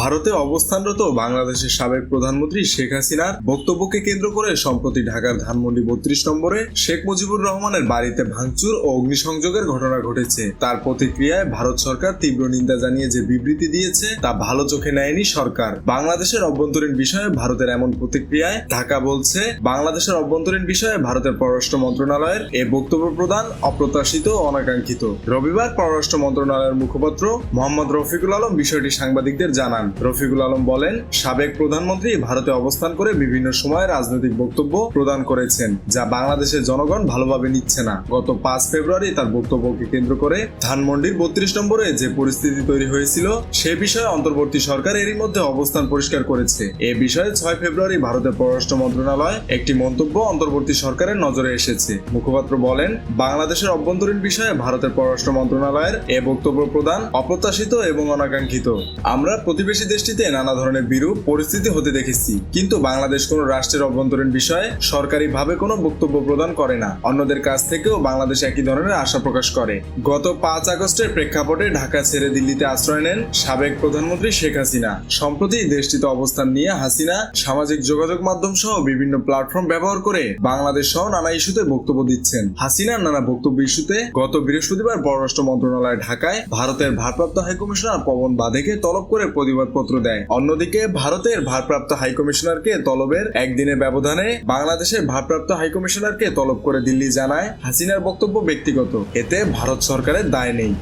ভারতে অবস্থানরত বাংলাদেশের সাবেক প্রধানমন্ত্রী শেখ হাসিনার বক্তব্যকে কেন্দ্র করে সম্প্রতি ঢাকার ধানমন্ডি বত্রিশ নম্বরে শেখ মুজিবুর রহমানের বাড়িতে ভাঙচুর ও অগ্নিসংযোগের ঘটনা ঘটেছে। তার প্রতিক্রিয়ায় ভারত সরকার তীব্র নিন্দা জানিয়ে যে বিবৃতি দিয়েছে তা ভালো চোখে নেয়নি সরকার। বাংলাদেশের অভ্যন্তরীণ বিষয়ে ভারতের এমন প্রতিক্রিয়ায় ঢাকা বলছে, বাংলাদেশের অভ্যন্তরীণ বিষয়ে ভারতের পররাষ্ট্র মন্ত্রণালয়ের এ বক্তব্য প্রদান অপ্রত্যাশিত অনাকাঙ্ক্ষিত। রবিবার পররাষ্ট্র মন্ত্রণালয়ের মুখপাত্র মোহাম্মদ রফিকুল আলম বিষয়টি সাংবাদিকদের জানান। রফিকুল আলম বলেন, সাবেক প্রধানমন্ত্রী ভারতে অবস্থান করে বিভিন্ন সময় রাজনৈতিক বক্তব্য প্রদান করেছেন, যা বাংলাদেশের জনগণ ভালোভাবে নিচ্ছে না। গত পাঁচ ফেব্রুয়ারি তার বক্তব্যকে কেন্দ্র করে ধানমন্ডির বত্রিশ নম্বরে যে পরিস্থিতি তৈরি হয়েছিল, সে বিষয়ে অন্তর্বর্তী সরকার এরই মধ্যে অবস্থান পরিষ্কার করেছে। এ বিষয়ে ছয় ফেব্রুয়ারি ভারতের পররাষ্ট্র মন্ত্রণালয় একটি মন্তব্য অন্তর্বর্তী সরকারের নজরে এসেছে। মুখপাত্র বলেন, বাংলাদেশের অভ্যন্তরীণ বিষয়ে ভারতের পররাষ্ট্র মন্ত্রণালয়ের এ বক্তব্য প্রদান অপ্রত্যাশিত এবং অনাকাঙ্ক্ষিত। আমরা প্রতিবেশী দেশটিতে নানা ধরনের বিরূপ পরিস্থিতি হতে দেখেছি। কিন্তু বাংলাদেশ কোনো রাষ্ট্রের অভ্যন্তরীণ বিষয়ে সরকারিভাবে কোনো বক্তব্য প্রদান করে না। অন্যদের কাছ থেকেও বাংলাদেশ একই ধরনের আশা প্রকাশ করে। গত পাঁচ আগস্টের প্রেক্ষাপটে ঢাকা ছেড়ে দিল্লিতে আশ্রয় নেন সাবেক প্রধানমন্ত্রী শেখ হাসিনা। সম্প্রতি দেশটিতে অবস্থান নিয়ে হাসিনা সামাজিক যোগাযোগ মাধ্যম সহ বিভিন্ন প্ল্যাটফর্ম ব্যবহার করে বাংলাদেশ সহ নানা ইস্যুতে বক্তব্য দিচ্ছেন। হাসিনার নানা বক্তব্য ইস্যুতে গত বৃহস্পতিবার পররাষ্ট্র মন্ত্রণালয় ঢাকায় ভারতের ভারপ্রাপ্ত হাইকমিশনার পবন বাধেকে তলব করে প্রতিবাদপত্র দেয়। অন্যদিকে ভারতের ভারপ্রাপ্ত হাইকমিশনারকে তলবের একদিনের ব্যবধানে বাংলাদেশের ভারপ্রাপ্ত হাইকমিশনারকে তলব করে দিল্লি জানায় হাসিনার বক্তব্য ব্যক্তিগত। এতে ভারত সরকারের দায় নেই।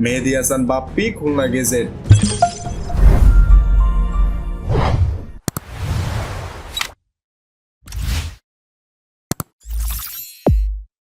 মেহেদি হাসান, বাপ্পি, খুলনা গেজেট।